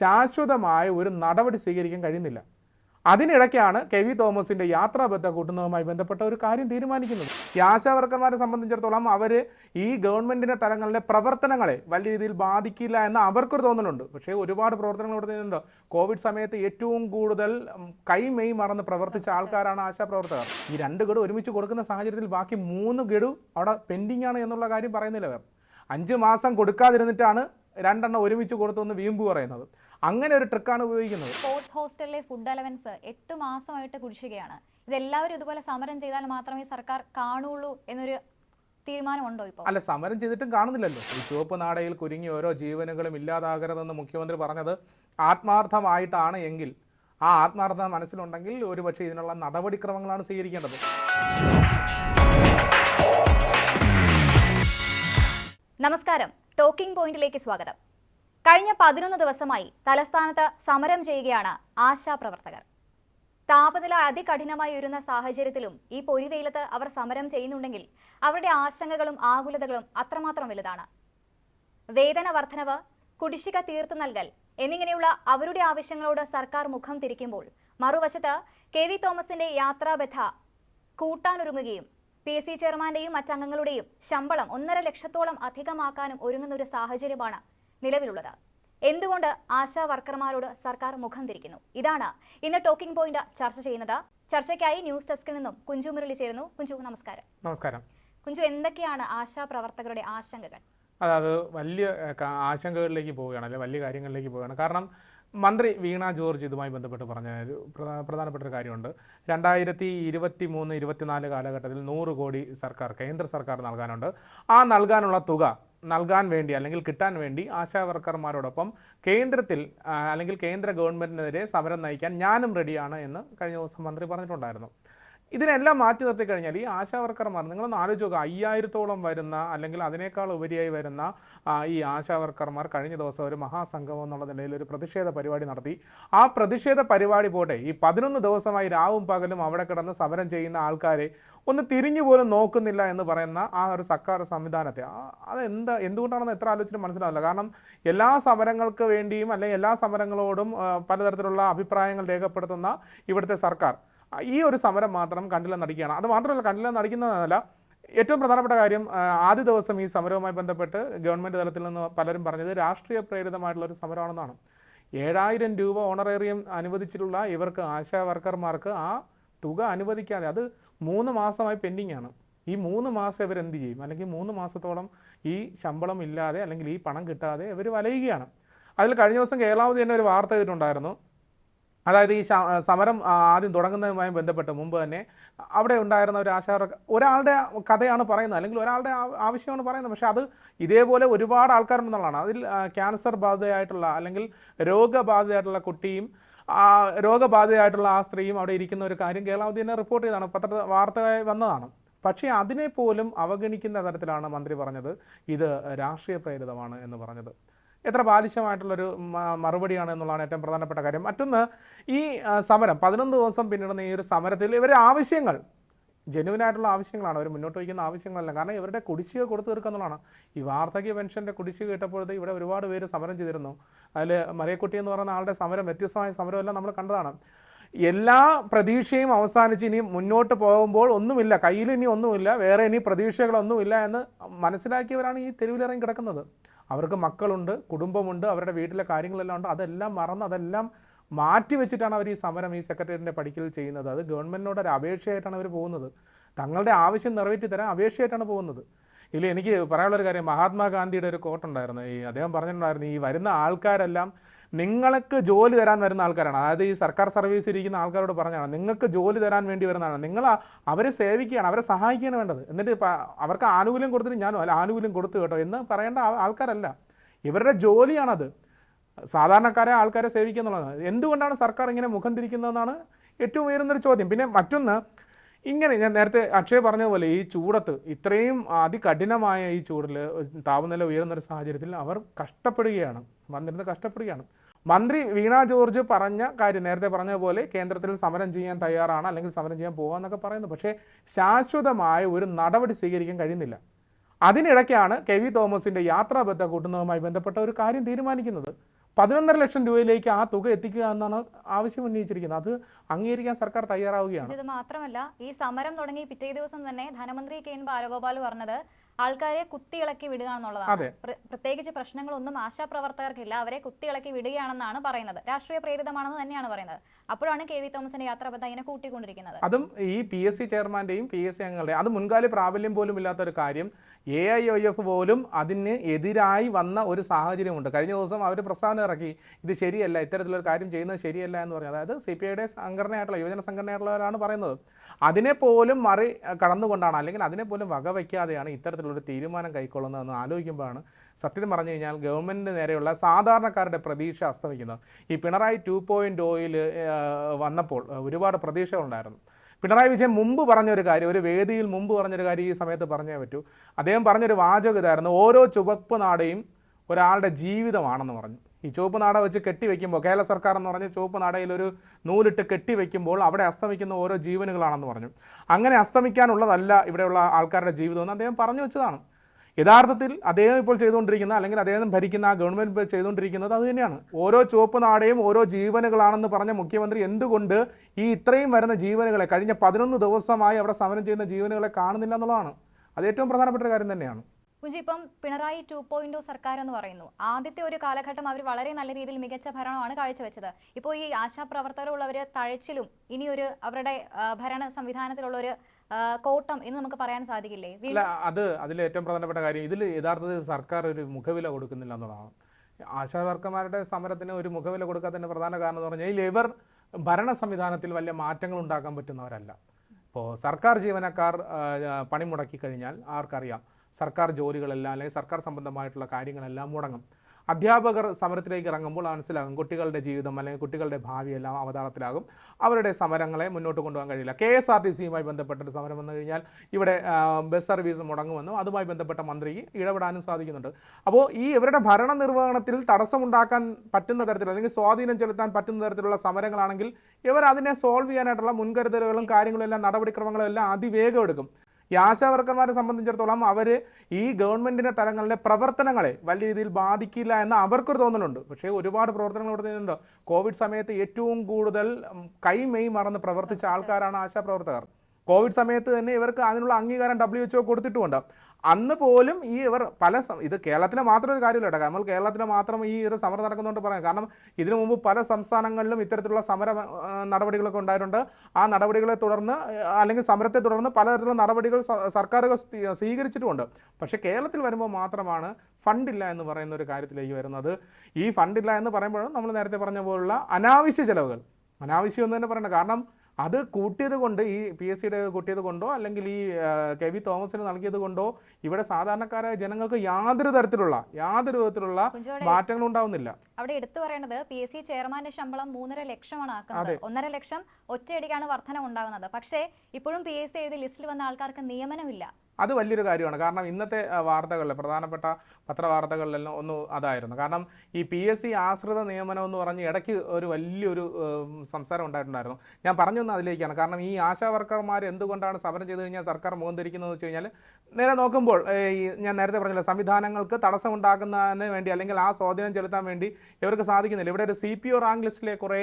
ശാശ്വതമായ ഒരു നടപടി സ്വീകരിക്കാൻ കഴിയുന്നില്ല. അതിനിടയ്ക്കാണ് കെ വി തോമസിന്റെ യാത്രാബദ്ധ കൂട്ടുന്നതുമായി ബന്ധപ്പെട്ട ഒരു കാര്യം തീരുമാനിക്കുന്നത്. ഈ ആശാവർക്കർമാരെ സംബന്ധിച്ചിടത്തോളം അവർ ഈ ഗവൺമെന്റിന്റെ തലങ്ങളിലെ പ്രവർത്തനങ്ങളെ വലിയ രീതിയിൽ ബാധിക്കില്ല എന്ന് അവർക്കൊരു തോന്നലുണ്ട്. പക്ഷേ ഒരുപാട് പ്രവർത്തനങ്ങൾ ഇവിടെ ചെയ്യുന്നുണ്ട് കോവിഡ് സമയത്ത് ഏറ്റവും കൂടുതൽ കൈമെയ് മറന്ന് പ്രവർത്തിച്ച ആൾക്കാരാണ് ആശാപ്രവർത്തകർ. ഈ രണ്ട് ഗഡു ഒരുമിച്ച് കൊടുക്കുന്ന സാഹചര്യത്തിൽ ബാക്കി മൂന്ന് ഗഡു അവിടെ പെൻഡിംഗ് ആണ് എന്നുള്ള കാര്യം പറയുന്നില്ല അവർ അഞ്ച് മാസം കൊടുക്കാതിരുന്നിട്ടാണ് രണ്ടെണ്ണം ഒരുമിച്ച് കൊടുത്തെന്ന് വീമ്പ് പറയുന്നത്. അങ്ങനെ ഒരു ട്രിക്കാണ് ഉപയോഗിക്കുന്നത്. സ്പോർട്സ് ഹോസ്റ്റലിലെ ഫുഡ് അലവൻസ് എട്ട് മാസമായിട്ട് കുടിശ്ശികയാണ്. ഇതെല്ലാവരും ഇതുപോലെ സമരം ചെയ്താൽ മാത്രമേ സർക്കാർ കാണുള്ളൂ എന്നൊരു തീരുമാനമുണ്ടോ ഇപ്പോൾ അല്ല സമരം ചെയ്തിട്ടും കാണുന്നില്ലല്ലോ. ഈ ചുവപ്പ് നാടയിൽ കുരുങ്ങി ഓരോ ജീവനുകളും ഇല്ലാതാകരുതെന്ന് മുഖ്യമന്ത്രി പറഞ്ഞത് ആത്മാർത്ഥമായിട്ടാണ് എങ്കിൽ ആ ആത്മാർത്ഥത മനസ്സിലുണ്ടെങ്കിൽ ഒരുപക്ഷെ ഇതിനുള്ള നടപടിക്രമങ്ങളാണ് സ്വീകരിക്കേണ്ടത്. നമസ്കാരം. ടോക്കിംഗ് പോയിന്റിലേക്ക് സ്വാഗതം. കഴിഞ്ഞ പതിനൊന്ന് ദിവസമായി തലസ്ഥാനത്ത് സമരം ചെയ്യുകയാണ് ആശാ പ്രവർത്തകർ. താപനില അതികഠിനമായി ഉയരുന്ന സാഹചര്യത്തിലും ഈ പൊരിവെയിലത്ത് അവർ സമരം ചെയ്യുന്നുണ്ടെങ്കിൽ അവരുടെ ആശങ്കകളും ആകുലതകളും അത്രമാത്രം വലുതാണ്. വേതന വർധനവ് കുടിശ്ശിക തീർത്തു നൽകൽ എന്നിങ്ങനെയുള്ള അവരുടെ ആവശ്യങ്ങളോട് സർക്കാർ മുഖം തിരിക്കുമ്പോൾ മറുവശത്ത് കെ വി തോമസിന്റെ യാത്രാബദ്ധ കൂട്ടാനൊരുങ്ങുകയും പി എസ് സി ചെയർമാന്റെയും മറ്റംഗങ്ങളുടെയും ശമ്പളം ഒന്നര ലക്ഷത്തോളം അധികമാക്കാനും ഒരുങ്ങുന്ന ഒരു സാഹചര്യമാണ് നിലവിലുള്ളത്. എന്തുകൊണ്ട് ആശാ വർക്കർമാരോട് സർക്കാർ മുഖം തിരിക്കുന്നു? ഇതാണ് ഇന്ന് ടോക്കിംഗ് പോയിന്റ് ചർച്ച ചെയ്യുന്നത്. ചർച്ചയ്ക്കായി ന്യൂസ് ഡെസ്കിൽ നിന്നും കുഞ്ചു മുരളി ചേരുന്നു. കുഞ്ചു നമസ്കാരം. നമസ്കാരം. കുഞ്ചു എന്തൊക്കെയാണ് ആശാ പ്രവർത്തകരുടെ ആശങ്കകൾ? അതായത് വലിയ ആശങ്കകളിലേക്ക് പോവുകയാണ് അല്ലെങ്കിൽ വലിയ കാര്യങ്ങളിലേക്ക് പോവുകയാണ്. കാരണം മന്ത്രി വീണ ജോർജ് ഇതുമായി ബന്ധപ്പെട്ട് പറഞ്ഞ ഒരു പ്രധാ- പ്രധാനപ്പെട്ട ഒരു കാര്യമുണ്ട്. രണ്ടായിരത്തി ഇരുപത്തി മൂന്ന് ഇരുപത്തിനാല് കാലഘട്ടത്തിൽ നൂറ് കോടി സർക്കാർ കേന്ദ്ര സർക്കാർ നൽകാനുണ്ട്. ആ നൽകാനുള്ള തുക നൽകാൻ വേണ്ടി അല്ലെങ്കിൽ കിട്ടാൻ വേണ്ടി ആശാവർക്കർമാരോടൊപ്പം കേന്ദ്രത്തിൽ അല്ലെങ്കിൽ കേന്ദ്ര ഗവൺമെന്റിനെതിരെ സമരം നയിക്കാൻ ഞാനും റെഡിയാണ് എന്ന് കഴിഞ്ഞ ദിവസം മന്ത്രി പറഞ്ഞിട്ടുണ്ടായിരുന്നു. ഇതിനെല്ലാം മാറ്റി നിർത്തി കഴിഞ്ഞാൽ ഈ ആശാവർക്കർമാർ നിങ്ങളൊന്ന് ആലോചിച്ച് നോക്കുക അയ്യായിരത്തോളം വരുന്ന അല്ലെങ്കിൽ അതിനേക്കാൾ ഉപരിയായി വരുന്ന ഈ ആശാവർക്കർമാർ കഴിഞ്ഞ ദിവസം ഒരു മഹാസംഗമം എന്നുള്ള നിലയിൽ ഒരു പ്രതിഷേധ പരിപാടി നടത്തി. ആ പ്രതിഷേധ പരിപാടി പോട്ടെ ഈ പതിനൊന്ന് ദിവസമായി രാവും പകലും അവിടെ കിടന്ന് സമരം ചെയ്യുന്ന ആൾക്കാരെ ഒന്ന് തിരിഞ്ഞു പോലും നോക്കുന്നില്ല എന്ന് പറയുന്ന ആ ഒരു സർക്കാർ സംവിധാനത്തെ. അത് എന്താ എന്തുകൊണ്ടാണെന്ന് എത്ര ആലോചിച്ചിട്ട് മനസ്സിലാവില്ല. കാരണം എല്ലാ സമരങ്ങൾക്ക് വേണ്ടിയും അല്ലെങ്കിൽ എല്ലാ സമരങ്ങളോടും പലതരത്തിലുള്ള അഭിപ്രായങ്ങൾ രേഖപ്പെടുത്തുന്ന ഇവിടുത്തെ സർക്കാർ ഈ ഒരു സമരം മാത്രം കണ്ടില്ല നടിക്കുകയാണ്. അത് മാത്രമല്ല കണ്ടില്ല നടിക്കുന്നതല്ല. ഏറ്റവും പ്രധാനപ്പെട്ട കാര്യം ആദ്യ ദിവസം ഈ സമരവുമായി ബന്ധപ്പെട്ട് ഗവൺമെന്റ് തലത്തിൽ നിന്ന് പലരും പറഞ്ഞത് രാഷ്ട്രീയ പ്രേരിതമായിട്ടുള്ള ഒരു സമരമാണെന്നാണ്. ഏഴായിരം രൂപ ഓണറേറിയം അനുവദിച്ചിട്ടുള്ള ഇവർക്ക് ആശാ വർക്കർമാർക്ക് ആ തുക അനുവദിക്കാതെ അത് മൂന്ന് മാസമായി പെൻഡിങ് ആണ്. ഈ മൂന്ന് മാസം ഇവർ എന്ത് ചെയ്യും? അല്ലെങ്കിൽ മൂന്ന് മാസത്തോളം ഈ ശമ്പളം ഇല്ലാതെ അല്ലെങ്കിൽ ഈ പണം കിട്ടാതെ ഇവർ വലയുകയാണ്. അതിൽ കഴിഞ്ഞ ദിവസം കേരളാവധി തന്നെ ഒരു വാർത്ത ചെയ്തിട്ടുണ്ടായിരുന്നു അതായത് ഈ സമരം ആദ്യം തുടങ്ങുന്നതുമായി ബന്ധപ്പെട്ട് മുമ്പ് തന്നെ അവിടെ ഉണ്ടായിരുന്ന ഒരു ആശാ ഒരാളുടെ കഥയാണ് പറയുന്നത് അല്ലെങ്കിൽ ഒരാളുടെ ആവശ്യമാണ് പറയുന്നത്. പക്ഷേ അത് ഇതേപോലെ ഒരുപാട് ആൾക്കാരുണ്ടെന്നുള്ളതാണ്. അതിൽ ക്യാൻസർ ബാധിതയായിട്ടുള്ള അല്ലെങ്കിൽ രോഗബാധിതയായിട്ടുള്ള കുട്ടിയും ആ, രോഗബാധിതയായിട്ടുള്ള ആ സ്ത്രീയും അവിടെ ഇരിക്കുന്ന ഒരു കാര്യം കേരളാവധി തന്നെ റിപ്പോർട്ട് ചെയ്താണ് പത്ര വാർത്ത വന്നതാണ്. പക്ഷേ അതിനെ പോലും അവഗണിക്കുന്ന തരത്തിലാണ് മന്ത്രി പറഞ്ഞത്. ഇത് രാഷ്ട്രീയ പ്രേരിതമാണ് എന്ന് പറഞ്ഞത്. എത്ര ബാലിശമായിട്ടുള്ളൊരു മറുപടിയാണ് എന്നുള്ളതാണ് ഏറ്റവും പ്രധാനപ്പെട്ട കാര്യം. മറ്റൊന്ന് ഈ സമരം പതിനൊന്ന് ദിവസം പിന്നിടുന്ന ഈ ഒരു സമരത്തിൽ ഇവരെ ആവശ്യങ്ങൾ ജെനുവിനായിട്ടുള്ള ആവശ്യങ്ങളാണ്. അവർ മുന്നോട്ട് വയ്ക്കുന്ന ആവശ്യങ്ങളല്ല. കാരണം ഇവരുടെ കുടിശ്ശിക കൊടുത്തു തീർക്കുക എന്നുള്ളതാണ്. ഈ വാർദ്ധക്യ പെൻഷന്റെ കുടിശ്ശിക കിട്ടപ്പോഴത്തെ ഇവിടെ ഒരുപാട് പേര് സമരം ചെയ്തിരുന്നു. അതിൽ മറിയക്കുട്ടി എന്ന് പറയുന്ന ആളുടെ സമരം വ്യത്യസ്തമായ സമരമെല്ലാം നമ്മൾ കണ്ടതാണ്. എല്ലാ പ്രതീക്ഷയും അവസാനിച്ച് ഇനി മുന്നോട്ട് പോകുമ്പോൾ ഒന്നുമില്ല കയ്യിൽ ഇനി ഒന്നുമില്ല വേറെ ഇനി പ്രതീക്ഷകളൊന്നുമില്ല എന്ന് മനസ്സിലാക്കിയവരാണ് ഈ തെരുവിലിറങ്ങി കിടക്കുന്നത്. അവർക്ക് മക്കളുണ്ട് കുടുംബമുണ്ട് അവരുടെ വീട്ടിലെ കാര്യങ്ങളെല്ലാം ഉണ്ട്. അതെല്ലാം മറന്ന് അതെല്ലാം മാറ്റി വെച്ചിട്ടാണ് അവർ ഈ സമരം ഈ സെക്രട്ടേറിയറ്റിന്റെ പഠിക്കൽ ചെയ്യുന്നത്. അത് ഗവൺമെന്റിനോട് ഒരു അപേക്ഷയായിട്ടാണ് അവർ പോകുന്നത്. തങ്ങളുടെ ആവശ്യം നിറവേറ്റി തരാൻ അപേക്ഷയായിട്ടാണ് പോകുന്നത്. ഇല്ല എനിക്ക് പറയാനുള്ളൊരു കാര്യം. മഹാത്മാഗാന്ധിയുടെ ഒരു കോട്ടുണ്ടായിരുന്നു ഈ അദ്ദേഹം പറഞ്ഞിട്ടുണ്ടായിരുന്നു ഈ വരുന്ന ആൾക്കാരെല്ലാം നിങ്ങൾക്ക് ജോലി തരാൻ വരുന്ന ആൾക്കാരാണ്. അതായത് ഈ സർക്കാർ സർവീസ് ഇരിക്കുന്ന ആൾക്കാരോട് പറഞ്ഞാണ് നിങ്ങൾക്ക് ജോലി തരാൻ വേണ്ടി വരുന്നതാണ്. നിങ്ങൾ അവരെ സേവിക്കുകയാണ് അവരെ സഹായിക്കുകയാണ് വേണ്ടത്. എന്നിട്ട് അവർക്ക് ആനുകൂല്യം കൊടുത്തിട്ട് ഞാനോ അല്ല ആനുകൂല്യം കൊടുത്തു കേട്ടോ. എന്ന് പറയേണ്ട ആൾക്കാരല്ല. ഇവരുടെ ജോലിയാണത്. സാധാരണക്കാരെ ആൾക്കാരെ സേവിക്കുക എന്നുള്ളതാണ്. എന്തുകൊണ്ടാണ് സർക്കാർ ഇങ്ങനെ മുഖം തിരിക്കുന്നതെന്നാണ് ഏറ്റവും ഉയരുന്നൊരു ചോദ്യം. പിന്നെ മറ്റൊന്ന് ഇങ്ങനെ ഞാൻ നേരത്തെ അക്ഷയ് പറഞ്ഞതുപോലെ ഈ ചൂടത്ത് ഇത്രയും അതികഠിനമായ ഈ ചൂടിൽ താപനില ഉയരുന്നൊരു സാഹചര്യത്തിൽ അവർ കഷ്ടപ്പെടുകയാണ് വന്നിരുന്ന് കഷ്ടപ്പെടുകയാണ്. മന്ത്രി വീണ ജോർജ് പറഞ്ഞ കാര്യം നേരത്തെ പറഞ്ഞതുപോലെ കേന്ദ്രത്തിൽ സമരം ചെയ്യാൻ തയ്യാറാണ് അല്ലെങ്കിൽ സമരം ചെയ്യാൻ പോകാമെന്നൊക്കെ പറയുന്നു. പക്ഷേ ശാശ്വതമായ ഒരു നടപടി സ്വീകരിക്കാൻ കഴിയുന്നില്ല. അതിനിടയ്ക്കാണ് കെ വി തോമസിന്റെ യാത്രാബദ്ധ കൂട്ടുന്നതുമായി ബന്ധപ്പെട്ട ഒരു കാര്യം തീരുമാനിക്കുന്നത്. പതിനൊന്നര ലക്ഷം രൂപയിലേക്ക് ആ തുക എത്തിക്കുക എന്നാണ് ആവശ്യം ഉന്നയിച്ചിരിക്കുന്നത്. അത് അംഗീകരിക്കാൻ സർക്കാർ തയ്യാറാവുകയാണ്. ഇത് മാത്രമല്ല ഈ സമരം തുടങ്ങി പിറ്റേ ദിവസം തന്നെ ധനമന്ത്രി കെ എൻ ബാലഗോപാൽ പറഞ്ഞത് ആൾക്കാരെ കുത്തിയിളക്കി വിടുക എന്നുള്ളതാണ്. പ്രത്യേകിച്ച് പ്രശ്നങ്ങളൊന്നും ആശാപ്രവർത്തകർക്കില്ല. അവരെ കുത്തിയിളക്കി വിടുകയാണെന്നാണ് പറയുന്നത്. രാഷ്ട്രീയ പ്രേരിതമാണെന്ന് തന്നെയാണ് പറയുന്നത്. അപ്പോഴാണ് കെ വി തോമസിന്റെ യാത്രാബദ്ധ ഇങ്ങനെ കൂട്ടിക്കൊണ്ടിരിക്കുന്നത്. അതും ഈ പി എസ് സി ചെയർമാന്റെയും പി എസ് സി അംഗങ്ങളുടെയും അത് മുൻകാല പ്രാബല്യം പോലും ഇല്ലാത്ത ഒരു കാര്യം. എ ഐ ഒ എഫ് പോലും അതിന് എതിരായി വന്ന ഒരു സാഹചര്യമുണ്ട്. കഴിഞ്ഞ ദിവസം അവർ പ്രസ്താവന ഇറക്കി. ഇത് ശരിയല്ല ഇത്തരത്തിലൊരു കാര്യം ചെയ്യുന്നത് ശരിയല്ല എന്ന് പറഞ്ഞു. അതായത് സി പി ഐയുടെ സംഘടനയായിട്ടുള്ള യുവജന സംഘടനയായിട്ടുള്ളവരാണ് പറയുന്നത്. അതിനെ പോലും മറി കടന്നുകൊണ്ടാണ് അല്ലെങ്കിൽ അതിനെ പോലും വകവയ്ക്കാതെയാണ് ഇത്തരത്തിലൊരു തീരുമാനം കൈക്കൊള്ളുന്നതെന്ന് ആലോചിക്കുമ്പോഴാണ് സത്യം പറഞ്ഞു കഴിഞ്ഞാൽ ഗവൺമെന്റിന് നേരെയുള്ള സാധാരണക്കാരുടെ പ്രതീക്ഷ അസ്തമിക്കുന്നത്. ഈ പിണറായി ടു പോയിന്റ് ഓയിൽ വന്നപ്പോൾ ഒരുപാട് പ്രതീക്ഷകളുണ്ടായിരുന്നു. പിണറായി വിജയൻ മുമ്പ് പറഞ്ഞൊരു കാര്യം ഒരു വേദിയിൽ മുമ്പ് പറഞ്ഞൊരു കാര്യം ഈ സമയത്ത് പറഞ്ഞേ പറ്റൂ. അദ്ദേഹം പറഞ്ഞൊരു വാചകം ഇതായിരുന്നു ഓരോ ചുവപ്പ് നാടയും ഒരാളുടെ ജീവിതമാണെന്ന് പറഞ്ഞു. ഈ ചുവപ്പ് നാട വെച്ച് കെട്ടിവെക്കുമ്പോൾ കേരള സർക്കാർ എന്ന് പറഞ്ഞ ചുവപ്പ് നാടയിൽ ഒരു നൂലിട്ട് കെട്ടിവെക്കുമ്പോൾ അവിടെ അസ്തമിക്കുന്ന ഓരോ ജീവനുകളാണെന്ന് പറഞ്ഞു. അങ്ങനെ അസ്തമിക്കാനുള്ളതല്ല ഇവിടെയുള്ള ആൾക്കാരുടെ ജീവിതം എന്ന് അദ്ദേഹം പറഞ്ഞു വെച്ചതാണ്. യഥാർത്ഥത്തിൽ അദ്ദേഹം ഇപ്പോൾ ചെയ്തുകൊണ്ടിരിക്കുന്ന അല്ലെങ്കിൽ അദ്ദേഹം ഭരിക്കുന്ന ആ ഗവൺമെന്റ് ഇപ്പോൾ ചെയ്തുകൊണ്ടിരിക്കുന്നത് അത് തന്നെയാണ്. ഓരോ ചുവപ്പ് നാടയും ഓരോ ജീവനുകളാണെന്ന് പറഞ്ഞ മുഖ്യമന്ത്രി എന്തുകൊണ്ട് ഈ ഇത്രയും വരുന്ന ജീവനുകളെ കഴിഞ്ഞ പതിനൊന്ന് ദിവസമായി അവിടെ സമരം ചെയ്യുന്ന ജീവനുകളെ കാണുന്നില്ല എന്നുള്ളതാണ്. അത് ഏറ്റവും പ്രധാനപ്പെട്ട കാര്യം തന്നെയാണ്. കുഞ്ചി ഇപ്പം പിണറായി ടു പോയിന്റ് സർക്കാർ എന്ന് പറയുന്നു. ആദ്യത്തെ ഒരു കാലഘട്ടം അവർ വളരെ നല്ല രീതിയിൽ മികച്ച ഭരണമാണ് കാഴ്ചവെച്ചത്. ഇപ്പോൾ ഈ ആശാപ്രവർത്തകരുള്ളവർ തഴച്ചിലും ഇനിയൊരു അവരുടെ ഭരണ സംവിധാനത്തിലുള്ള ഒരു കോട്ടം എന്ന് നമുക്ക് പറയാൻ സാധിക്കില്ലേ? അല്ല അത് അതിൽ ഏറ്റവും പ്രധാനപ്പെട്ട കാര്യം ഇതിൽ യഥാർത്ഥത്തിൽ സർക്കാർ ഒരു മുഖവില കൊടുക്കുന്നില്ല എന്നുള്ളതാണ്. ആശാ വർക്കർമാരുടെ സമരത്തിന് ഒരു മുഖവില കൊടുക്കാത്തതിന്റെ പ്രധാന കാരണം എന്ന് പറഞ്ഞാൽ ഇവർ ഭരണ സംവിധാനത്തിൽ വലിയ മാറ്റങ്ങൾ ഉണ്ടാക്കാൻ പറ്റുന്നവരല്ല. ഇപ്പോൾ സർക്കാർ ജീവനക്കാർ പണിമുടക്കി പണി മുടക്കി കഴിഞ്ഞാൽ ആർക്കറിയാം സർക്കാർ ജോലികളെല്ലാം അല്ലെങ്കിൽ സർക്കാർ സംബന്ധമായിട്ടുള്ള കാര്യങ്ങളെല്ലാം മുടങ്ങും. അധ്യാപകർ സമരത്തിലേക്ക് ഇറങ്ങുമ്പോൾ മനസ്സിലാകും കുട്ടികളുടെ ജീവിതം അല്ലെങ്കിൽ കുട്ടികളുടെ ഭാവിയെല്ലാം അവതാളത്തിലാകും. അവരുടെ സമരങ്ങളെ മുന്നോട്ട് കൊണ്ടുപോകാൻ കഴിയില്ല. കെ എസ് ആർ ടി സിയുമായി ബന്ധപ്പെട്ടൊരു സമരം വന്നു കഴിഞ്ഞാൽ ഇവിടെ ബസ് സർവീസ് മുടങ്ങുമെന്നും അതുമായി ബന്ധപ്പെട്ട മന്ത്രിക്ക് ഇടപെടാനും സാധിക്കുന്നുണ്ട്. അപ്പോൾ ഈ ഇവരുടെ ഭരണ നിർവഹണത്തിൽ തടസ്സമുണ്ടാക്കാൻ പറ്റുന്ന തരത്തിൽ അല്ലെങ്കിൽ സ്വാധീനം ചെലുത്താൻ പറ്റുന്ന തരത്തിലുള്ള സമരങ്ങളാണെങ്കിൽ ഇവർ അതിനെ സോൾവ് ചെയ്യാനായിട്ടുള്ള മുൻകരുതലുകളും കാര്യങ്ങളും എല്ലാം നടപടിക്രമങ്ങളും എല്ലാം അതിവേഗം എടുക്കും. ഈ ആശാവർക്കർമാരെ സംബന്ധിച്ചിടത്തോളം അവർ ഈ ഗവൺമെന്റിന്റെ തലങ്ങളിലെ പ്രവർത്തനങ്ങളെ വലിയ രീതിയിൽ ബാധിക്കില്ല എന്ന് അവർക്കൊരു തോന്നലുണ്ട്. പക്ഷേ ഒരുപാട് പ്രവർത്തനങ്ങൾ ഇവിടെ ചെയ്യുന്നുണ്ട് കോവിഡ് സമയത്ത് ഏറ്റവും കൂടുതൽ കൈമെയ് മറന്ന് പ്രവർത്തിച്ച ആൾക്കാരാണ് ആശാപ്രവർത്തകർ. കോവിഡ് സമയത്ത് തന്നെ ഇവർക്ക് അതിനുള്ള അംഗീകാരം ഡബ്ല്യു എച്ച് കൊടുത്തിട്ടുമുണ്ട്. അന്ന് പോലും ഈ ഇവർ പല ഇത് കേരളത്തിലെ മാത്രം ഒരു കാര്യമില്ല കേട്ടോ. നമ്മൾ കേരളത്തിലെ മാത്രം ഈ ഒരു സമരം നടക്കുന്നുണ്ട് പറയാം. കാരണം ഇതിനു മുമ്പ് പല സംസ്ഥാനങ്ങളിലും ഇത്തരത്തിലുള്ള സമര നടപടികളൊക്കെ ഉണ്ടായിട്ടുണ്ട്. ആ നടപടികളെ തുടർന്ന് അല്ലെങ്കിൽ സമരത്തെ തുടർന്ന് പലതരത്തിലുള്ള നടപടികൾ സർക്കാരുകൾ സ്വീകരിച്ചിട്ടുമുണ്ട്. പക്ഷേ കേരളത്തിൽ വരുമ്പോൾ മാത്രമാണ് ഫണ്ടില്ല എന്ന് പറയുന്ന ഒരു കാര്യത്തിലേക്ക് വരുന്നത്. ഈ ഫണ്ടില്ല എന്ന് പറയുമ്പോഴും നമ്മൾ നേരത്തെ പറഞ്ഞ പോലുള്ള അനാവശ്യ ചിലവുകൾ. അനാവശ്യം എന്ന് തന്നെ പറയണം കാരണം അത് കൂട്ടിയത് കൊണ്ട് ഈ പി എസ് സിയുടെ കൂട്ടിയത് കൊണ്ടോ അല്ലെങ്കിൽ ഈ കെ വി തോമസിന് നൽകിയത് കൊണ്ടോ ഇവിടെ സാധാരണക്കാരായ ജനങ്ങൾക്ക് യാതൊരു തരത്തിലുള്ള യാതൊരു വിധത്തിലുള്ള മാറ്റങ്ങൾ ഉണ്ടാവുന്നില്ല. അവിടെ എടുത്തു പറയുന്നത് പി എസ് സി ചെയർമാന്റെ ശമ്പളം മൂന്നര ലക്ഷമാണ് ആക്കുന്നത്. ഒന്നര ലക്ഷം ഒറ്റയടിക്കാണ് വർധന ഉണ്ടാകുന്നത് പക്ഷേ ഇപ്പോഴും പി എസ് സി എഴുതി ലിസ്റ്റിൽ വന്ന ആൾക്കാർക്ക് നിയമനമില്ല. അത് വലിയൊരു കാര്യമാണ്. കാരണം ഇന്നത്തെ വാർത്തകളിൽ പ്രധാനപ്പെട്ട പത്രവാർത്തകളിലെല്ലാം ഒന്ന് അതായിരുന്നു. കാരണം ഈ പി എസ് സി ആശ്രിത നിയമനം എന്ന് പറഞ്ഞ് ഇടയ്ക്ക് ഒരു വലിയൊരു സംസാരം ഉണ്ടായിട്ടുണ്ടായിരുന്നു. ഞാൻ പറഞ്ഞു തന്നെ അതിലേക്കാണ്. കാരണം ഈ ആശാ വർക്കർമാർ എന്തുകൊണ്ടാണ് സമരം ചെയ്ത് കഴിഞ്ഞാൽ സർക്കാർ മുഖം തിരിക്കുന്നതെന്ന് വെച്ച് കഴിഞ്ഞാൽ നേരെ നോക്കുമ്പോൾ ഈ ഞാൻ നേരത്തെ പറഞ്ഞില്ല സംവിധാനങ്ങൾക്ക് തടസ്സമുണ്ടാക്കുന്നതിന് വേണ്ടി അല്ലെങ്കിൽ ആ സ്വാധീനം ചെലുത്താൻ വേണ്ടി ഇവർക്ക് സാധിക്കുന്നില്ല. ഇവിടെ ഒരു സി പി ഒ റാങ്ക് ലിസ്റ്റിലെ കുറേ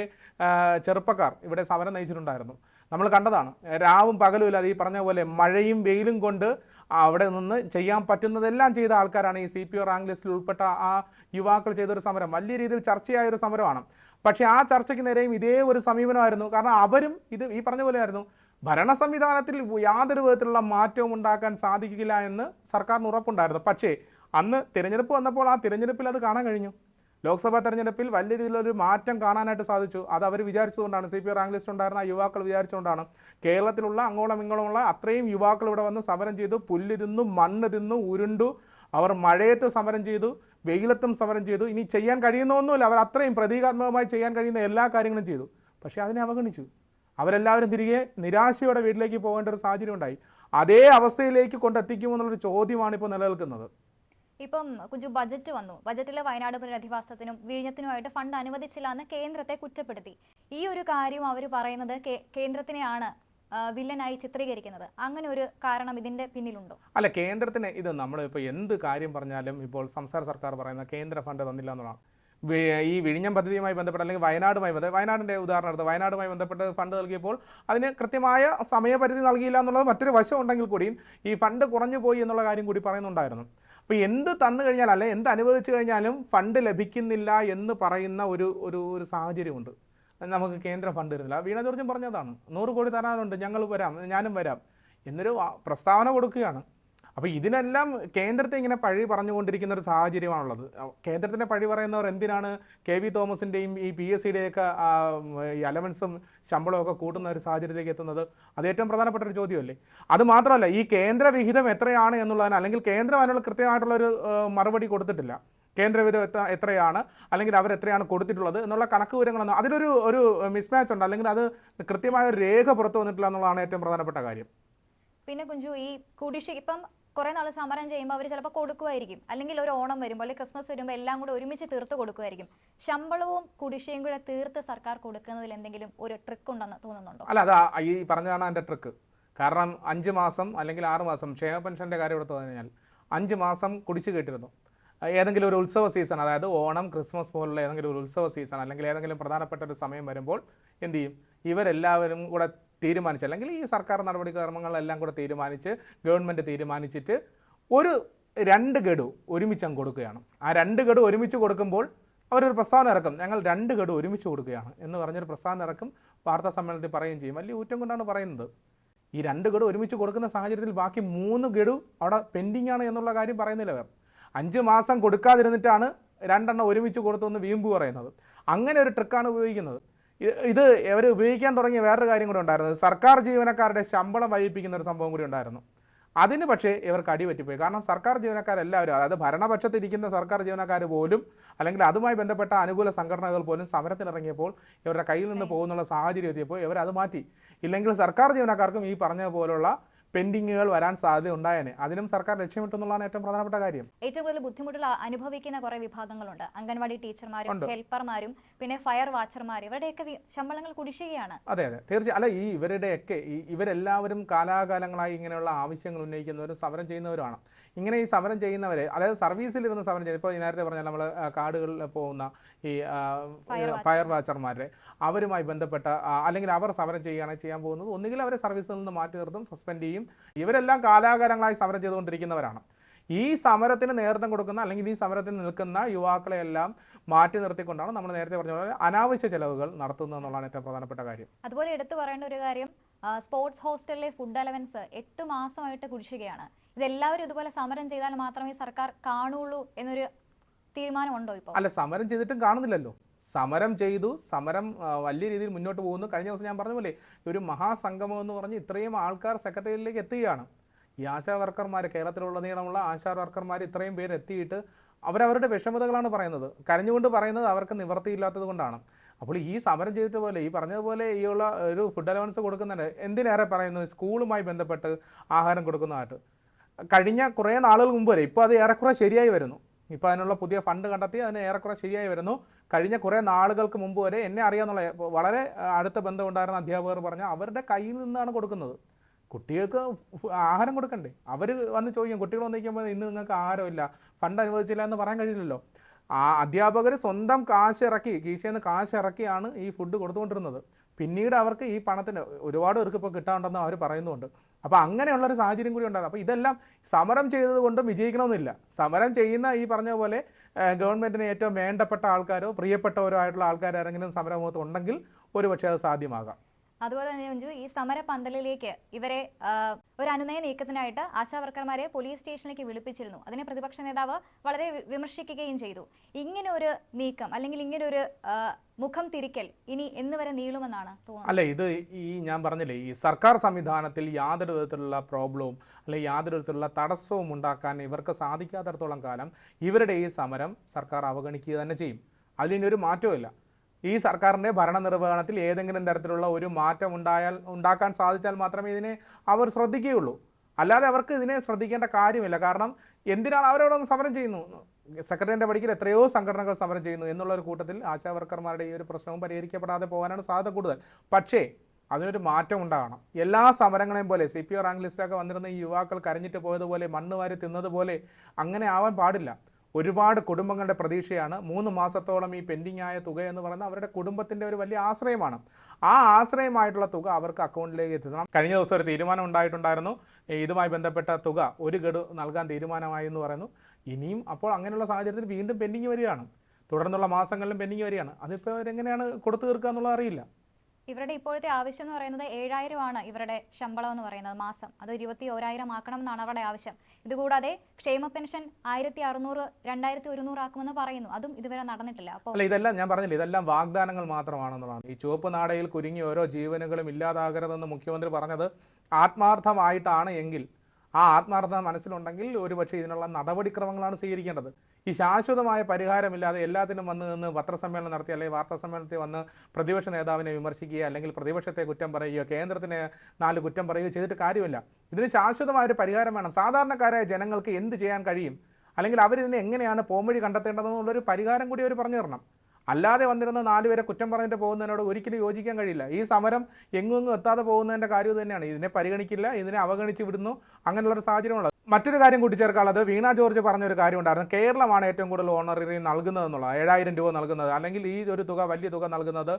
ചെറുപ്പക്കാർ ഇവിടെ സമരം നയിച്ചിട്ടുണ്ടായിരുന്നു. നമ്മൾ കണ്ടതാണ്. രാവും പകലും ഇല്ലാതെ ഈ പറഞ്ഞ പോലെ മഴയും വെയിലും കൊണ്ട് അവിടെ നിന്ന് ചെയ്യാൻ പറ്റുന്നതെല്ലാം ചെയ്ത ആൾക്കാരാണ് ഈ സി പി ഒ റാങ്ക് ലിസ്റ്റിൽ ഉൾപ്പെട്ട ആ യുവാക്കൾ ചെയ്തൊരു സമരം. വലിയ രീതിയിൽ ചർച്ചയായ ഒരു സമരമാണ്. പക്ഷേ ആ ചർച്ചയ്ക്ക് നേരെയും ഇതേ ഒരു സമീപനമായിരുന്നു. കാരണം അവരും ഇത് ഈ പറഞ്ഞ പോലെ ആയിരുന്നു ഭരണ സംവിധാനത്തിൽ യാതൊരു വിധത്തിലുള്ള മാറ്റവും ഉണ്ടാക്കാൻ സാധിക്കില്ല എന്ന് സർക്കാരിന് ഉറപ്പുണ്ടായിരുന്നു. പക്ഷേ അന്ന് തിരഞ്ഞെടുപ്പ് വന്നപ്പോൾ ആ തിരഞ്ഞെടുപ്പിൽ അത് കാണാൻ കഴിഞ്ഞു. ലോക്സഭാ തെരഞ്ഞെടുപ്പിൽ വലിയ രീതിയിലൊരു മാറ്റം കാണാനായിട്ട് സാധിച്ചു. അത് അവർ വിചാരിച്ചുകൊണ്ടാണ് സി പി റാങ്ക് ലിസ്റ്റ് ഉണ്ടായിരുന്ന യുവാക്കൾ വിചാരിച്ചുകൊണ്ടാണ് കേരളത്തിലുള്ള അങ്ങോളം ഇങ്ങോളമുള്ള അത്രയും യുവാക്കൾ ഇവിടെ വന്ന് സമരം ചെയ്തു. പുല്ല് തിന്നു മണ്ണ് തിന്നു ഉരുണ്ടു. അവർ മഴയത്ത് സമരം ചെയ്തു വെയിലത്തും സമരം ചെയ്തു. ഇനി ചെയ്യാൻ കഴിയുന്നൊന്നുമില്ല അവർ അത്രയും പ്രതീകാത്മകമായി ചെയ്യാൻ കഴിയുന്ന എല്ലാ കാര്യങ്ങളും ചെയ്തു. പക്ഷേ അതിനെ അവഗണിച്ചു. അവരെല്ലാവരും തിരികെ നിരാശയോടെ വീട്ടിലേക്ക് പോകേണ്ട ഒരു സാഹചര്യം ഉണ്ടായി. അതേ അവസ്ഥയിലേക്ക് കൊണ്ടെത്തിക്കുമെന്നുള്ളൊരു ചോദ്യമാണ് ഇപ്പോൾ നിലനിൽക്കുന്നത്. ഇപ്പം കുഞ്ചു ബജറ്റ് വന്നു. ബജറ്റിലെ വയനാട് പുനരധിവാസത്തിനും വിഴിഞ്ഞത്തിനുമായിട്ട് ഫണ്ട് അനുവദിച്ചില്ല എന്ന് കേന്ദ്രത്തെ കുറ്റപ്പെടുത്തി. ഈ ഒരു കാര്യം അവർ പറയുന്നത് കേന്ദ്രത്തിനെയാണ് വില്ലനായി ചിത്രീകരിക്കുന്നത്. അങ്ങനെ ഒരു കാരണം ഇതിന്റെ പിന്നിലുണ്ടോ? അല്ല കേന്ദ്രത്തിന് ഇത് നമ്മൾ ഇപ്പോൾ എന്ത് കാര്യം പറഞ്ഞാലും ഇപ്പോൾ സംസ്ഥാന സർക്കാർ പറയുന്ന കേന്ദ്ര ഫണ്ട് തന്നില്ല എന്നുള്ളതാണ്. ഈ വിഴിഞ്ഞം പദ്ധതിയുമായി ബന്ധപ്പെട്ട് അല്ലെങ്കിൽ വയനാടുമായി ബന്ധപ്പെട്ട് വയനാടിന്റെ ഉദാഹരണം എടുത്ത് വയനാടുമായി ബന്ധപ്പെട്ട് ഫണ്ട് നൽകിയപ്പോൾ അതിന് കൃത്യമായ സമയപരിധി നൽകിയില്ല എന്നുള്ളത് മറ്റൊരു വശം ഉണ്ടെങ്കിൽ കൂടിയും ഈ ഫണ്ട് കുറഞ്ഞു പോയി എന്നുള്ള കാര്യം കൂടി പറയുന്നുണ്ടായിരുന്നു. അപ്പോൾ എന്ത് തന്നു കഴിഞ്ഞാൽ അല്ലെ എന്ത് അനുവദിച്ചു കഴിഞ്ഞാലും ഫണ്ട് ലഭിക്കുന്നില്ല എന്ന് പറയുന്ന ഒരു ഒരു ഒരു സാഹചര്യമുണ്ട്. നമുക്ക് കേന്ദ്ര ഫണ്ട് തരുന്നില്ല. വീണ ജോർജും പറഞ്ഞതാണ് നൂറ് കോടി തരാനുണ്ട് ഞങ്ങൾ വരാം ഞാനും വരാം. എന്നൊരു പ്രസ്താവന കൊടുക്കുകയാണ്. അപ്പോൾ ഇതിനെല്ലാം കേന്ദ്രത്തെ ഇങ്ങനെ പഴി പറഞ്ഞുകൊണ്ടിരിക്കുന്ന ഒരു സാഹചര്യമാണുള്ളത്. കേന്ദ്രത്തിന്റെ പഴി പറയുന്നവർ എന്തിനാണ് കെ വി തോമസിന്റെയും ഈ പി എസ് സിയുടെയൊക്കെ ഈ അലവൻസും ശമ്പളവും ഒക്കെ കൂട്ടുന്ന ഒരു സാഹചര്യത്തിലേക്ക് എത്തുന്നത് അത് ഏറ്റവും പ്രധാനപ്പെട്ട ഒരു ചോദ്യമല്ലേ? അത് മാത്രമല്ല ഈ കേന്ദ്ര വിഹിതം എത്രയാണ് എന്നുള്ളതിന് അല്ലെങ്കിൽ കേന്ദ്രം അതിനുള്ള കൃത്യമായിട്ടുള്ളൊരു മറുപടി കൊടുത്തിട്ടില്ല. കേന്ദ്രവിധം എത്ര എത്രയാണ് അല്ലെങ്കിൽ അവർ എത്രയാണ് കൊടുത്തിട്ടുള്ളത് എന്നുള്ള കണക്ക് വിവരങ്ങളൊന്നും അതിലൊരു ഒരു മിസ്മാച്ച് ഉണ്ട്. അല്ലെങ്കിൽ അത് കൃത്യമായ ഒരു രേഖ പുറത്തു വന്നിട്ടില്ല എന്നുള്ളതാണ് ഏറ്റവും പ്രധാനപ്പെട്ട കാര്യം. പിന്നെ കുഞ്ചു ഈ കുടിശ്ശിക ഇപ്പം കുറെ നാൾ സമരം ചെയ്യുമ്പോൾ അവർ ചിലപ്പോൾ കൊടുക്കുമായിരിക്കും അല്ലെങ്കിൽ ഒരു ഓണം വരുമ്പോൾ അല്ലെങ്കിൽ ക്രിസ്മസ് വരുമ്പോൾ എല്ലാം കൂടെ ഒരുമിച്ച് തീർത്ത് കൊടുക്കുമായിരിക്കും ശമ്പളവും കുടിശ്ശികയും കൂടെ തീർത്ത് സർക്കാർ കൊടുക്കുന്നതിൽ എന്തെങ്കിലും ഒരു ട്രിക്ക് ഉണ്ടെന്ന് തോന്നുന്നുണ്ടോ? അല്ല അത് ഈ പറഞ്ഞതാണ് എന്റെ ട്രിക്ക് കാരണം അഞ്ച് മാസം അല്ലെങ്കിൽ ആറ് മാസം ക്ഷേമ പെൻഷന്റെ കാര്യം എടുത്തു കഴിഞ്ഞാൽ അഞ്ച് മാസം കുടിച്ചു കേട്ടിരുന്നു ഏതെങ്കിലും ഒരു ഉത്സവ സീസൺ അതായത് ഓണം ക്രിസ്മസ് പോലുള്ള ഏതെങ്കിലും ഒരു ഉത്സവ സീസൺ അല്ലെങ്കിൽ ഏതെങ്കിലും പ്രധാനപ്പെട്ട ഒരു സമയം വരുമ്പോൾ എന്ത് ചെയ്യും? ഇവരെല്ലാവരും കൂടെ തീരുമാനിച്ച് അല്ലെങ്കിൽ ഈ സർക്കാർ നടപടിക്രമങ്ങളെല്ലാം കൂടെ തീരുമാനിച്ച് ഗവൺമെന്റ് തീരുമാനിച്ചിട്ട് ഒരു രണ്ട് ഗഡു ഒരുമിച്ച് അങ്ങ് കൊടുക്കുകയാണ്. ആ രണ്ട് ഗഡു ഒരുമിച്ച് കൊടുക്കുമ്പോൾ അവരൊരു പ്രസ്താവന ഇറക്കും. ഞങ്ങൾ രണ്ട് ഗഡു ഒരുമിച്ച് കൊടുക്കുകയാണ് എന്ന് പറഞ്ഞൊരു പ്രസ്താവന ഇറക്കും. വാർത്താ സമ്മേളനത്തിൽ പറയുകയും ചെയ്യും. വലിയ ഊറ്റം കൊണ്ടാണ് പറയുന്നത്. ഈ രണ്ട് ഗഡു ഒരുമിച്ച് കൊടുക്കുന്ന സാഹചര്യത്തിൽ ബാക്കി മൂന്ന് ഗഡു അവിടെ പെൻഡിങ് ആണ് എന്നുള്ള കാര്യം പറയുന്നില്ല അവർ അഞ്ച് മാസം കൊടുക്കാതിരുന്നിട്ടാണ് രണ്ടെണ്ണം ഒരുമിച്ച് കൊടുത്തു എന്ന് വീമ്പ് പറയുന്നത്. അങ്ങനെ ഒരു ട്രിക്കാണ് ഉപയോഗിക്കുന്നത്. ഇത് അവർ ഉപയോഗിക്കാൻ തുടങ്ങിയ വേറൊരു കാര്യം കൂടി ഉണ്ടായിരുന്നു. സർക്കാർ ജീവനക്കാരുടെ ശമ്പളം വൈകിപ്പിക്കുന്ന ഒരു സംഭവം കൂടി ഉണ്ടായിരുന്നു. അതിന് പക്ഷേ ഇവർക്ക് അടിപറ്റിപ്പോയി കാരണം സർക്കാർ ജീവനക്കാരെല്ലാവരും അതായത് ഭരണപക്ഷത്തിരിക്കുന്ന സർക്കാർ ജീവനക്കാർ പോലും അല്ലെങ്കിൽ അതുമായി ബന്ധപ്പെട്ട അനുകൂല സംഘടനകൾ പോലും സമരത്തിനിറങ്ങിയപ്പോൾ ഇവരുടെ കയ്യിൽ നിന്ന് പോകുന്നുള്ള സാഹചര്യം എത്തിയപ്പോൾ ഇവർ അത് മാറ്റി. ഇല്ലെങ്കിൽ സർക്കാർ ജീവനക്കാർക്കും ഈ പറഞ്ഞ പോലുള്ള പെൻഡിങ്ങുകൾ വരാൻ സാധ്യത ഉണ്ടായേനെ അതിനും സർക്കാർ ലക്ഷ്യമിട്ടെന്നുള്ളതാണ് ഏറ്റവും പ്രധാനപ്പെട്ട കാര്യം. ഏറ്റവും കൂടുതൽ ബുദ്ധിമുട്ടുകൾ അനുഭവിക്കുന്ന കുറെ വിഭാഗങ്ങളുണ്ട്. അംഗൻവാടി ടീച്ചർമാരും ഹെൽപ്പർമാരും പിന്നെ ഫയർ വാച്ചർമാർ ഇവരുടെയൊക്കെ ശമ്പളങ്ങൾ കുടിശ്ശികയാണ്. അതെ അതെ. തീർച്ചയായും അല്ല ഈ ഇവരുടെയൊക്കെ ഇവരെല്ലാവരും കാലാകാലങ്ങളായി ഇങ്ങനെയുള്ള ആവശ്യങ്ങൾ ഉന്നയിക്കുന്നവരും സമരം ചെയ്യുന്നവരുമാണ്. ഇങ്ങനെ ഈ സമരം ചെയ്യുന്നവരെ അതായത് സർവീസിലിരുന്ന് സമരം ചെയ്യുന്നത് ഇപ്പോൾ നേരത്തെ പറഞ്ഞാൽ നമ്മൾ കാടുകളിൽ പോകുന്ന ഈ ഫയർ വാച്ചർമാരെ. അവരുമായി ബന്ധപ്പെട്ട അല്ലെങ്കിൽ അവർ സമരം ചെയ്യുകയാണെങ്കിൽ ചെയ്യാൻ പോകുന്നത് ഒന്നുകിൽ അവരെ സർവീസിൽ നിന്ന് മാറ്റി നിർത്തും സസ്പെൻഡ് ചെയ്യും ഇവരെല്ലാം കാലാകാലങ്ങളായി സമരം ചെയ്തുകൊണ്ടിരിക്കുന്നവരാണ്. ഈ സമരത്തിന് നേതൃത്വം കൊടുക്കുന്ന അല്ലെങ്കിൽ ഈ സമരത്തിന് നിൽക്കുന്ന യുവാക്കളെ എല്ലാം മാറ്റി നിർത്തിക്കൊണ്ടാണ് നമ്മൾ നേരത്തെ പറഞ്ഞ പോലെ അനാവശ്യ ചെലവുകൾ നടത്തുന്നത് എന്നുള്ളതാണ് ഏറ്റവും പ്രധാനപ്പെട്ട കാര്യം. അതുപോലെ എടുത്തു പറയേണ്ട ഒരു കാര്യം സ്പോർട്സ് ഹോസ്റ്റലിലെ ഫുഡ് അലവൻസ് എട്ട് മാസമായിട്ട് കുടിശ്ശികയാണ്. ഇതെല്ലാവരും ഇതുപോലെ സമരം ചെയ്താൽ മാത്രമേ സർക്കാർ കാണുള്ളൂ എന്നൊരു തീരുമാനമുണ്ടോ ഇപ്പോൾ അല്ല സമരം ചെയ്തിട്ടും കാണുന്നില്ലല്ലോ. സമരം ചെയ്തു. സമരം വലിയ രീതിയിൽ മുന്നോട്ട് പോകുന്നു. കഴിഞ്ഞ ദിവസം ഞാൻ പറഞ്ഞ പോലെ ഒരു മഹാസംഗമം എന്ന് പറഞ്ഞ് ഇത്രയും ആൾക്കാർ സെക്രട്ടേറിയറ്റിലേക്ക് എത്തുകയാണ്. ഈ ആശാ വർക്കർമാർ കേരളത്തിലുടനീളമുള്ള ആശാ വർക്കർമാർ ഇത്രയും പേര് എത്തിയിട്ട് അവരവരുടെ വിഷമതകളാണ് പറയുന്നത്. കരഞ്ഞുകൊണ്ട് പറയുന്നത് അവർക്ക് നിവർത്തിയില്ലാത്തത് കൊണ്ടാണ്. അപ്പോൾ ഈ സമരം ചെയ്തിട്ട് പോലെ ഈ പറഞ്ഞതുപോലെ ഈ ഉള്ള ഒരു ഫുഡ് അലവൻസ് കൊടുക്കുന്നുണ്ട് എന്തിനേറെ പറയുന്നു? സ്കൂളുമായി ബന്ധപ്പെട്ട് ആഹാരം കൊടുക്കുന്നതായിട്ട്. കഴിഞ്ഞ കുറേ നാളുകൾ മുമ്പ് വരെ ഇപ്പോൾ അത് ഏറെക്കുറെ ശരിയായി വരുന്നു. ഇപ്പോൾ അതിനുള്ള പുതിയ ഫണ്ട് കണ്ടെത്തി അതിന് ഏറെക്കുറെ ശരിയായി വരുന്നു. കഴിഞ്ഞ കുറേ നാളുകൾക്ക് മുമ്പ് വരെ എന്നെ അറിയാമെന്നുള്ള വളരെ അടുത്ത ബന്ധമുണ്ടായിരുന്ന അധ്യാപകർ പറഞ്ഞാൽ അവരുടെ കയ്യിൽ നിന്നാണ് കൊടുക്കുന്നത്. കുട്ടികൾക്ക് ആഹാരം കൊടുക്കണ്ടേ? അവർ വന്ന് ചോദിക്കും കുട്ടികൾ വന്ന് നിൽക്കുമ്പോൾ ഇന്ന് നിങ്ങൾക്ക് ആഹാരമില്ല ഫണ്ട് അനുവദിച്ചില്ല എന്ന് പറയാൻ കഴിയില്ലല്ലോ. ആ അധ്യാപകർ സ്വന്തം കാശ് ഇറക്കി കീശയിൽ നിന്ന് കാശ് ഇറക്കിയാണ് ഈ ഫുഡ് കൊടുത്തുകൊണ്ടിരുന്നത്. പിന്നീട് അവർക്ക് ഈ പണത്തിന് ഒരുപാട് പേർക്ക് ഇപ്പോൾ കിട്ടാണ്ടെന്ന് അവർ പറയുന്നുണ്ട് അപ്പോൾ അങ്ങനെയുള്ള ഒരു സാഹചര്യം കൂടി ഉണ്ടാകും. അപ്പോൾ ഇതെല്ലാം സമരം ചെയ്തത് കൊണ്ടും വിജയിക്കണമെന്നില്ല. സമരം ചെയ്യുന്ന ഈ പറഞ്ഞ പോലെ ഗവൺമെന്റിന് ഏറ്റവും വേണ്ടപ്പെട്ട ആൾക്കാരോ പ്രിയപ്പെട്ടവരോ ആയിട്ടുള്ള ആൾക്കാർ ആരെങ്കിലും സമരമുഖത്ത് ഉണ്ടെങ്കിൽ ഒരുപക്ഷെ അത് സാധ്യമാകാം. അതുപോലെ തന്നെ മഞ്ജു ഈ സമര പന്തലിലേക്ക് ഇവരെ ഒരു അനുനയ നീക്കത്തിനായിട്ട് ആശാവർക്കർമാരെ പോലീസ് സ്റ്റേഷനിലേക്ക് വിളിപ്പിച്ചിരുന്നു. അതിനെ പ്രതിപക്ഷ നേതാവ് വളരെ വിമർശിക്കുകയും ചെയ്തു. ഇങ്ങനെ ഒരു നീക്കം അല്ലെങ്കിൽ ഇങ്ങനെ ഒരു മുഖം തിരിക്കൽ ഇനി എന്ന് വരെ നീളുമെന്നാണ് തോന്നുന്നത്. അല്ല ഇത് ഈ ഞാൻ പറഞ്ഞില്ലേ ഈ സർക്കാർ സംവിധാനത്തിൽ യാതൊരു വിധത്തിലുള്ള പ്രോബ്ലവും അല്ലെ യാതൊരു വിധത്തിലുള്ള തടസ്സവും ഉണ്ടാക്കാൻ ഇവർക്ക് സാധിക്കാത്തടത്തോളം കാലം ഇവരുടെ ഈ സമരം സർക്കാർ അവഗണിക്കുക തന്നെ ചെയ്യും. അതിലിനൊരു മാറ്റവുമില്ല. ഈ സർക്കാരിന്റെ ഭരണനിർവഹണത്തിൽ ഏതെങ്കിലും തരത്തിലുള്ള ഒരു മാറ്റം ഉണ്ടായാൽ ഉണ്ടാക്കാൻ സാധിച്ചാൽ മാത്രമേ ഇതിനെ അവർ ശ്രദ്ധിക്കുകയുള്ളൂ. അല്ലാതെ അവർക്ക് ഇതിനെ ശ്രദ്ധിക്കേണ്ട കാര്യമില്ല. കാരണം എന്തിനാണ് അവരവിടെ സമരം ചെയ്യുന്നു? സെക്രട്ടറിന്റെ പടിക്കൽ എത്രയോ സംഘടനകൾ സമരം ചെയ്യുന്നു എന്നുള്ള ഒരു കൂട്ടത്തിൽ ആശാ വർക്കർമാരുടെ ഈ ഒരു പ്രശ്നവും പരിഹരിക്കപ്പെടാതെ പോകാനാണ് സാധ്യത കൂടുതൽ. പക്ഷേ അതിനൊരു മാറ്റം ഉണ്ടാകണം. എല്ലാ സമരങ്ങളെയും പോലെ സി പി ഒ റാങ്ക് ലിസ്റ്റിലൊക്കെ വന്നിരുന്ന ഈ യുവാക്കൾ കരഞ്ഞിട്ട് പോയതുപോലെ മണ്ണ് വാരി തിന്നതുപോലെ അങ്ങനെ ആവാൻ പാടില്ല. ഒരുപാട് കുടുംബങ്ങളുടെ പ്രതീക്ഷയാണ്. മൂന്ന് മാസത്തോളം ഈ പെൻഡിങ് ആയ തുക എന്ന് പറയുന്നത് അവരുടെ കുടുംബത്തിന്റെ ഒരു വലിയ ആശ്രയമാണ്. ആ ആശ്രയമായിട്ടുള്ള തുക അവർക്ക് അക്കൗണ്ടിലേക്ക് എത്തണം കഴിഞ്ഞ ദിവസം ഒരു തീരുമാനം ഉണ്ടായിട്ടുണ്ടായിരുന്നു. ഇതുമായി ബന്ധപ്പെട്ട തുക ഒരു ഗഡു നൽകാൻ തീരുമാനമായി എന്ന് പറയുന്നു. ഇനിയും അപ്പോൾ അങ്ങനെയുള്ള സാഹചര്യത്തിൽ വീണ്ടും പെൻഡിങ് വരികയാണ്. തുടർന്നുള്ള മാസങ്ങളിലും പെൻഡിങ് വരികയാണ്. അതിപ്പോൾ അവരെങ്ങനെയാണ് കൊടുത്തു തീർക്കുക എന്നുള്ളത് അറിയില്ല. ഇവരുടെ ഇപ്പോഴത്തെ ആവശ്യം എന്ന് പറയുന്നത് ഏഴായിരം ആണ് ഇവരുടെ ശമ്പളം എന്ന് പറയുന്നത് മാസം. അത് ഇരുപത്തി ഓരായിരം ആക്കണം എന്നാണ് അവരുടെ ആവശ്യം. ഇതുകൂടാതെ ക്ഷേമ പെൻഷൻ ആയിരത്തി അറുന്നൂറ് രണ്ടായിരത്തി ഒരുന്നൂറ് ആക്കുമെന്ന് പറയുന്നു. അതും ഇതുവരെ നടന്നിട്ടില്ല. അപ്പോൾ ഇതെല്ലാം ഞാൻ പറഞ്ഞില്ല ഇതെല്ലാം വാഗ്ദാനങ്ങൾ മാത്രമാണെന്നുള്ളതാണ്. ഈ ചുവപ്പ് നാടയിൽ കുരുങ്ങി ഓരോ ജീവനുകളും ഇല്ലാതാകരുതെന്ന് മുഖ്യമന്ത്രി പറഞ്ഞത് ആത്മാർത്ഥമായിട്ടാണ് എങ്കിൽ ആ ആത്മാർത്ഥത മനസ്സിലുണ്ടെങ്കിൽ ഒരുപക്ഷെ ഇതിനുള്ള നടപടിക്രമങ്ങളാണ് സ്വീകരിക്കേണ്ടത്. ഈ ശാശ്വതമായ പരിഹാരമില്ലാതെ എല്ലാത്തിനും വന്ന് നിന്ന് പത്രസമ്മേളനം നടത്തി അല്ലെങ്കിൽ വാർത്താ സമ്മേളനത്തിൽ വന്ന് പ്രതിപക്ഷ നേതാവിനെ വിമർശിക്കുക അല്ലെങ്കിൽ പ്രതിപക്ഷത്തെ കുറ്റം പറയുകയോ കേന്ദ്രത്തിന് നാല് കുറ്റം പറയുകയോ ചെയ്തിട്ട് കാര്യമില്ല. ഇതിന് ശാശ്വതമായ ഒരു പരിഹാരം വേണം. സാധാരണക്കാരായ ജനങ്ങൾക്ക് എന്ത് ചെയ്യാൻ കഴിയും? അല്ലെങ്കിൽ അവരിതിനെ എങ്ങനെയാണ് പോംവഴി കണ്ടെത്തേണ്ടതെന്നുള്ളൊരു പരിഹാരം കൂടി അവർ പറഞ്ഞു തരണം. അല്ലാതെ വന്നിരുന്ന നാലുപേരെ കുറ്റം പറഞ്ഞിട്ട് പോകുന്നതിനോട് ഒരിക്കലും യോജിക്കാൻ കഴിയില്ല. ഈ സമരം എങ്ങും എങ്ങും എത്താതെ പോകുന്നതിന്റെ കാര്യം തന്നെയാണ്. ഇതിനെ പരിഗണിക്കില്ല ഇതിനെ അവഗണിച്ച് വിടുന്നു. അങ്ങനെയുള്ളൊരു സാഹചര്യമുള്ളത് മറ്റൊരു കാര്യം കൂട്ടിച്ചേർക്കാനുള്ളത് വീണ ജോർജ് പറഞ്ഞൊരു കാര്യം ഉണ്ടായിരുന്നു കേരളമാണ് ഏറ്റവും കൂടുതൽ ഓണററി നൽകുന്നതെന്നുള്ളത്. ഏഴായിരം രൂപ നൽകുന്നത്. അല്ലെങ്കിൽ ഈ ഒരു തുക വലിയ തുക നൽകുന്നത്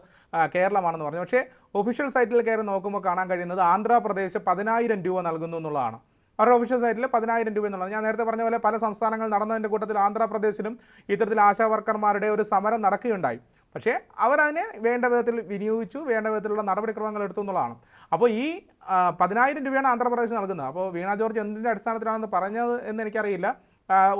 കേരളമാണെന്ന് പറഞ്ഞു. പക്ഷേ ഒഫീഷ്യൽ സൈറ്റിൽ കയറി നോക്കുമ്പോൾ കാണാൻ കഴിയുന്നത് ആന്ധ്രാപ്രദേശ് പതിനായിരം രൂപ നൽകുന്നു എന്നുള്ളതാണ്. അവരുടെ ഒഫീഷ്യൽ സൈറ്റിൽ പതിനായിരം രൂപ എന്നുള്ളത് ഞാൻ നേരത്തെ പറഞ്ഞ പോലെ പല സംസ്ഥാനങ്ങൾ നടന്നതിന്റെ കൂട്ടത്തിൽ ആന്ധ്രാപ്രദേശിലും ഇത്തരത്തിൽ ആശാ വർക്കർമാരുടെ ഒരു സമരം നടക്കുകയുണ്ടായി. പക്ഷേ അവരതിനെ വേണ്ട വിധത്തിൽ വിനിയോഗിച്ചു വേണ്ട വിധത്തിലുള്ള നടപടിക്രമങ്ങൾ എടുത്തു എന്നുള്ളതാണ്. അപ്പോൾ ഈ പതിനായിരം രൂപയാണ് ആന്ധ്രാപ്രദേശ് നൽകുന്നത്. അപ്പോൾ വീണ ജോർജ് എന്തിന്റെ അടിസ്ഥാനത്തിലാണെന്ന് പറഞ്ഞത് എന്ന് എനിക്കറിയില്ല.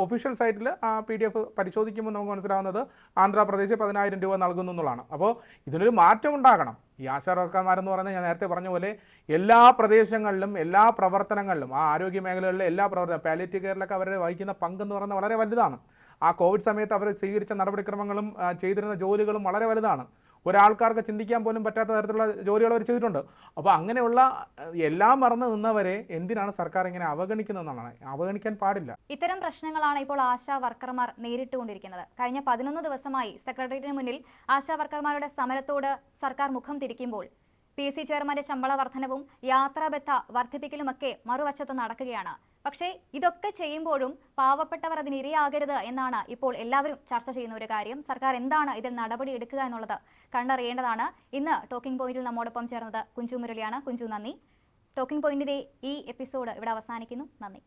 ഒഫീഷ്യൽ സൈറ്റിൽ ആ പി ഡി എഫ് പരിശോധിക്കുമ്പോൾ നമുക്ക് മനസ്സിലാവുന്നത് ആന്ധ്രാപ്രദേശ് പതിനായിരം രൂപ നൽകുന്നു എന്നുള്ളതാണ്. അപ്പോൾ ഇതിനൊരു മാറ്റം ഉണ്ടാകണം. ഈ ആശാവർക്കന്മാരെന്ന് പറഞ്ഞാൽ ഞാൻ നേരത്തെ പറഞ്ഞ പോലെ എല്ലാ പ്രദേശങ്ങളിലും എല്ലാ പ്രവർത്തനങ്ങളിലും ആ ആരോഗ്യ മേഖലകളിലെ എല്ലാ പ്രവർത്തനം പാലിറ്റീവ് കെയറിലൊക്കെ അവരുടെ വഹിക്കുന്ന പങ്കെന്ന് പറയുന്നത് വളരെ വലുതാണ്. ആ കോവിഡ് സമയത്ത് അവർ സ്വീകരിച്ച നടപടിക്രമങ്ങളും ചെയ്തിരുന്ന ജോലികളും വളരെ വലുതാണ്. ഒരാൾക്കാർക്ക് ചിന്തിക്കാൻ പോലും പറ്റാത്ത തരത്തിലുള്ള ജോലികൾ അവർ ചെയ്തിട്ടുണ്ട്. അപ്പോൾ അങ്ങനെയുള്ള എല്ലാം മറന്ന് നിന്നവരെ എന്തിനാണ് സർക്കാർ ഇങ്ങനെ അവഗണിക്കുന്നതെന്നാണ്? അവഗണിക്കാൻ പാടില്ല. ഇത്തരം പ്രശ്നങ്ങളാണ് ഇപ്പോൾ ആശാ വർക്കർമാർ നേരിട്ടുകൊണ്ടിരിക്കുന്നത്. കഴിഞ്ഞ പതിനൊന്ന് ദിവസമായി സെക്രട്ടേറിയറ്റിന് മുന്നിൽ ആശാ വർക്കർമാരുടെ സമരത്തോട് സർക്കാർ മുഖം തിരിക്കുമ്പോൾ പി സി ചെയർമാന്റെ ശമ്പള വർധനവും യാത്രാബത്ത വർദ്ധിപ്പിക്കലുമൊക്കെ മറുവശത്ത് നടക്കുകയാണ്. പക്ഷേ ഇതൊക്കെ ചെയ്യുമ്പോഴും പാവപ്പെട്ടവർ അതിന് ഇരയാകരുത് എന്നാണ് ഇപ്പോൾ എല്ലാവരും ചർച്ച ചെയ്യുന്ന ഒരു കാര്യം. സർക്കാർ എന്താണ് ഇതിൽ നടപടി എടുക്കുക എന്നുള്ളത് കണ്ടറിയേണ്ടതാണ്. ഇന്ന് ടോക്കിംഗ് പോയിന്റിൽ നമ്മോടൊപ്പം ചേർന്നത് കുഞ്ചു മുരളിയാണ്. കുഞ്ചു നന്ദി. ടോക്കിംഗ് പോയിന്റിന്റെ ഈ എപ്പിസോഡ് ഇവിടെ അവസാനിക്കുന്നു. നന്ദി.